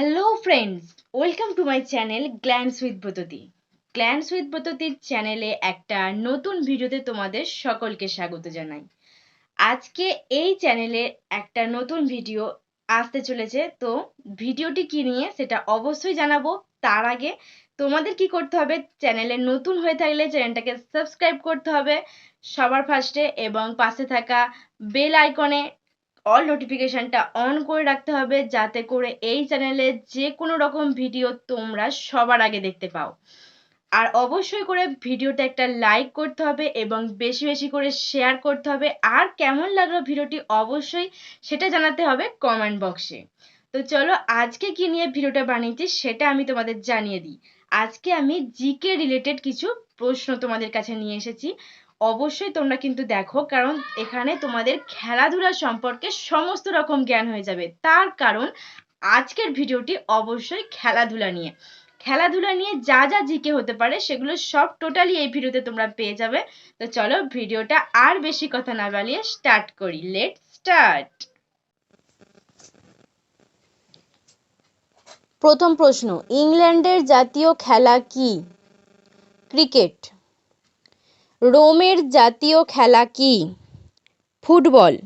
Hello friends welcome to my channel glance with Bratati glance with ব্রততির চ্যানেলে একটা নতুন ভিডিওতে তোমাদের সকলকে স্বাগত জানাই। আজকে এই চ্যানেলে একটা নতুন ভিডিও আসতে চলেছে। তো ভিডিওটি কি নিয়ে সেটা অবশ্যই জানাব। তার আগে তোমাদের কি করতে হবে? চ্যানেলে নতুন হয়ে থাকলে চ্যানেলটাকে সাবস্ক্রাইব করতে হবে সবার ফার্স্টে এবং পাশে থাকা বেল আইকনে অল নোটিফিকেশনটা অন করে রাখতে হবে যাতে করে এই চ্যানেলে যে কোনো রকম ভিডিও তোমরা সবার আগে দেখতে পাও। আর অবশ্যই করে ভিডিওটা একটা লাইক করতে হবে এবং বেশি বেশি করে শেয়ার করতে হবে। আর কেমন লাগল ভিডিওটি অবশ্যই সেটা জানাতে হবে কমেন্ট বক্সে তো চলো আজকে কি নিয়ে ভিডিওটা বানিয়েছি সেটা আমি তোমাদের জানিয়ে দিই। আজকে আমি জিকে রিলেটেড কিছু প্রশ্ন তোমাদের কাছে নিয়ে এসেছি। অবশ্যই তোমরা কিন্তু দেখো, কারণ এখানে তোমাদের খেলাধুলা সম্পর্কে সমস্ত রকম জ্ঞান হয়ে যাবে। তার কারণ আজকের ভিডিওটি অবশ্যই খেলাধুলা নিয়ে। খেলাধুলা নিয়ে যা যা জিকে হতে পারে সেগুলো সব টোটালি এই ভিডিওতে তোমরা পেয়ে যাবে। তো চলো ভিডিওটা আর বেশি কথা না বালিয়ে স্টার্ট করি। লেট স্টার্ট প্রথম প্রশ্ন, ইংল্যান্ডের জাতীয় খেলা কি? ক্রিকেট। রোমের জাতীয় খেলা কি? ফুটবল।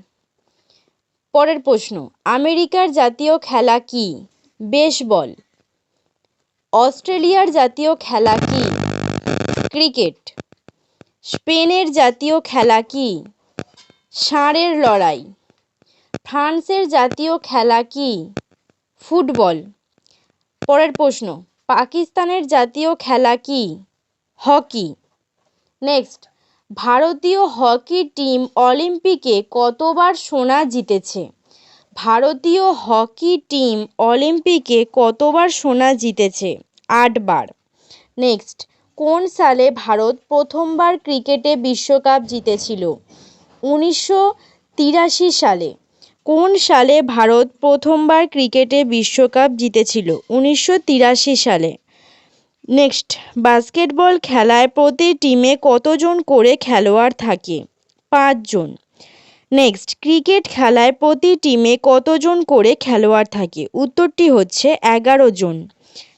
পরের প্রশ্ন, আমেরিকার জাতীয় খেলা কি? বেসবল। অস্ট্রেলিয়ার জাতীয় খেলা কি? ক্রিকেট। স্পেনের জাতীয় খেলা কি? ষাঁড়ের লড়াই। ফ্রান্সের জাতীয় খেলা কি? ফুটবল। পরের প্রশ্ন, পাকিস্তানের জাতীয় খেলা কি? হকি। নেক্সট ভারতীয় হকি টিম অলিম্পিকে কতবার সোনা জিতেছে? ভারতীয় হকি টিম অলিম্পিকে কতবার সোনা জিতেছে? আটবার। নেক্সট কোন সালে ভারত প্রথমবার ক্রিকেটে বিশ্বকাপ জিতেছিল? উনিশশো তিরাশি সালে। কোন সালে ভারত প্রথমবার ক্রিকেটে বিশ্বকাপ জিতেছিল? উনিশশো তিরাশি সালে। নেক্সট বাস্কেটবল খেলায় প্রতি টিমে কতজন করে খেলোয়াড় থাকে? পাঁচজন। নেক্সট ক্রিকেট খেলায় প্রতি টিমে কতজন করে খেলোয়াড় থাকে? উত্তরটি হচ্ছে এগারো জন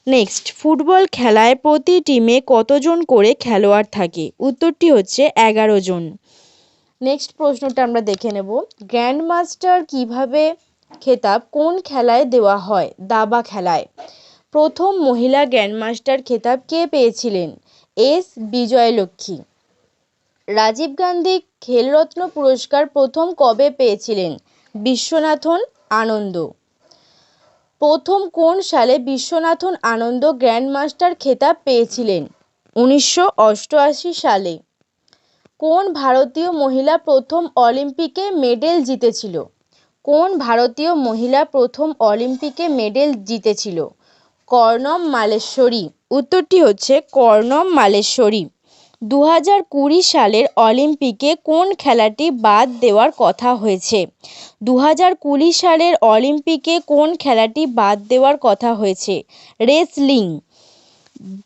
নেক্সট ফুটবল খেলায় প্রতি টিমে কতজন করে খেলোয়াড় থাকে? উত্তরটি হচ্ছে এগারো জন নেক্সট প্রশ্নটা আমরা দেখে নেব। গ্র্যান্ড মাস্টার কীভাবে খেতাব? কোন খেলায় দেওয়া হয়? দাবা খেলায়। প্রথম মহিলা গ্র্যান্ডমাস্টার খেতাব কে পেয়েছিলেন? এস. বিজয়লক্ষ্মী। রাজীব গান্ধী খেলরত্ন পুরস্কার প্রথম কবে পেয়েছিলেন? বিশ্বনাথন আনন্দ। প্রথম কোন সালে বিশ্বনাথন আনন্দ গ্র্যান্ডমাস্টার খেতাব পেয়েছিলেন? উনিশশো অষ্টআশি সালে। কোন ভারতীয় মহিলা প্রথম অলিম্পিকে মেডেল জিতেছিল? কোন ভারতীয় মহিলা প্রথম অলিম্পিকে মেডেল জিতেছিল? কর্ণম মালেশ্বরী। উত্তরটি হচ্ছে কর্ণম মালেশ্বরী। দু হাজার কুড়ি সালের অলিম্পিকে কোন খেলাটি বাদ দেওয়ার কথা হয়েছে? দু হাজার কুড়ি সালের অলিম্পিকে কোন খেলাটি বাদ দেওয়ার কথা হয়েছে? রেসলিং।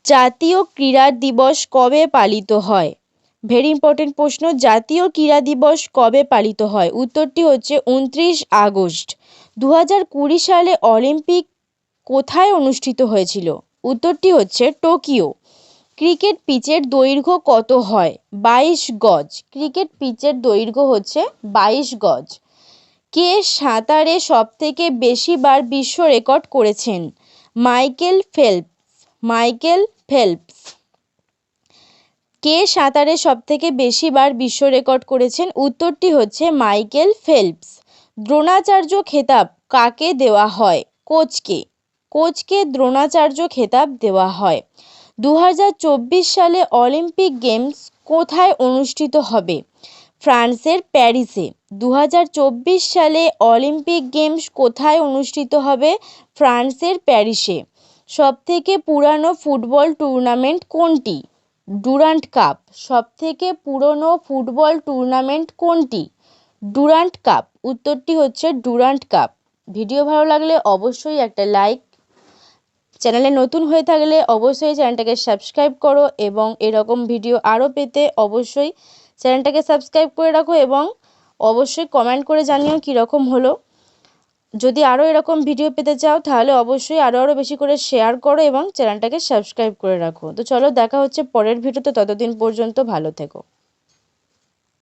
জাতীয় ক্রীড়া দিবস কবে পালিত হয়? ভেরি ইম্পর্টেন্ট প্রশ্ন, জাতীয় ক্রীড়া দিবস কবে পালিত হয়? উত্তরটি হচ্ছে উনত্রিশ আগস্ট। দু হাজার কুড়ি সালে অলিম্পিক কোথায় অনুষ্ঠিত হয়েছিল? উত্তরটি হচ্ছে টোকিও। ক্রিকেট পিচের দৈর্ঘ্য কত হয়? বাইশ গজ। ক্রিকেট পিচের দৈর্ঘ্য হচ্ছে বাইশ গজ। কে সাঁতারে সবথেকে বেশিবার বিশ্ব রেকর্ড করেছেন? Michael Phelps. Michael Phelps. কে সাঁতারে সবথেকে বেশিবার বিশ্ব রেকর্ড করেছেন? উত্তরটি হচ্ছে মাইকেল ফেলপস। দ্রোণাচার্য খেতাব কাকে দেওয়া হয়? কোচকে। কোচকে দ্রোণাচার্য খেতাব দেওয়া হয়। দু হাজার চব্বিশ সালে অলিম্পিক গেমস কোথায় অনুষ্ঠিত হবে? ফ্রান্সের প্যারিসে। দু হাজার চব্বিশ সালে অলিম্পিক গেমস কোথায় অনুষ্ঠিত হবে? ফ্রান্সের প্যারিসে। সবথেকে পুরানো ফুটবল টুর্নামেন্ট কোনটি? Durand cup. সবথেকে পুরনো ফুটবল টুর্নামেন্ট কোনটি? Durand cup. উত্তরটি হচ্ছে ডুরান্ট কাপ। ভিডিও ভালো লাগলে অবশ্যই একটা লাইক চ্যানেলে নতুন হয়ে থাকলে অবশ্যই চ্যানেলটাকে সাবস্ক্রাইব করো এবং এরকম ভিডিও আরও পেতে অবশ্যই চ্যানেলটাকে সাবস্ক্রাইব করে রাখো এবং অবশ্যই কমেন্ট করে জানিও কীরকম হলো। যদি আরও এরকম ভিডিও পেতে চাও তাহলে অবশ্যই আরও আরও বেশি করে শেয়ার করো এবং চ্যানেলটাকে সাবস্ক্রাইব করে রাখো। তো চলো দেখা হচ্ছে পরের ভিডিওতে, ততদিন পর্যন্ত ভালো থেকো।